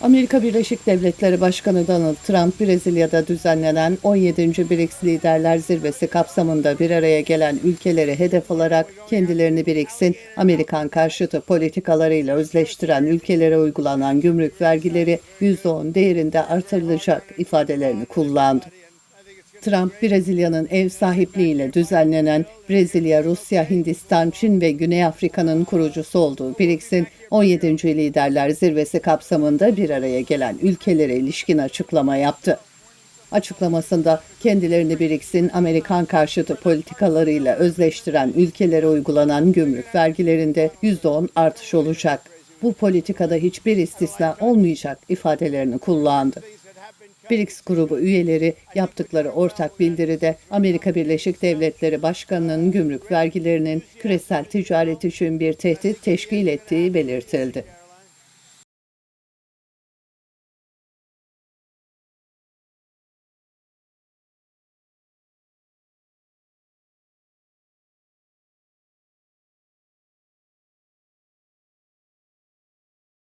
Amerika Birleşik Devletleri Başkanı Donald Trump, Brezilya'da düzenlenen 17. BRICS Liderler Zirvesi kapsamında bir araya gelen ülkeleri hedef alarak kendilerini BRICS'in Amerikan karşıtı politikalarıyla özleştiren ülkelere uygulanan gümrük vergileri %10 değerinde artırılacak ifadelerini kullandı. Trump, Brezilya'nın ev sahipliğiyle düzenlenen Brezilya, Rusya, Hindistan, Çin ve Güney Afrika'nın kurucusu olduğu BRICS'in 17. Liderler Zirvesi kapsamında bir araya gelen ülkelere ilişkin açıklama yaptı. Açıklamasında kendilerini BRICS'in Amerikan karşıtı politikalarıyla özleştiren ülkelere uygulanan gümrük vergilerinde %10 artış olacak. Bu politikada hiçbir istisna olmayacak ifadelerini kullandı. BRICS grubu üyeleri yaptıkları ortak bildiride Amerika Birleşik Devletleri Başkanı'nın gümrük vergilerinin küresel ticaret için bir tehdit teşkil ettiği belirtildi.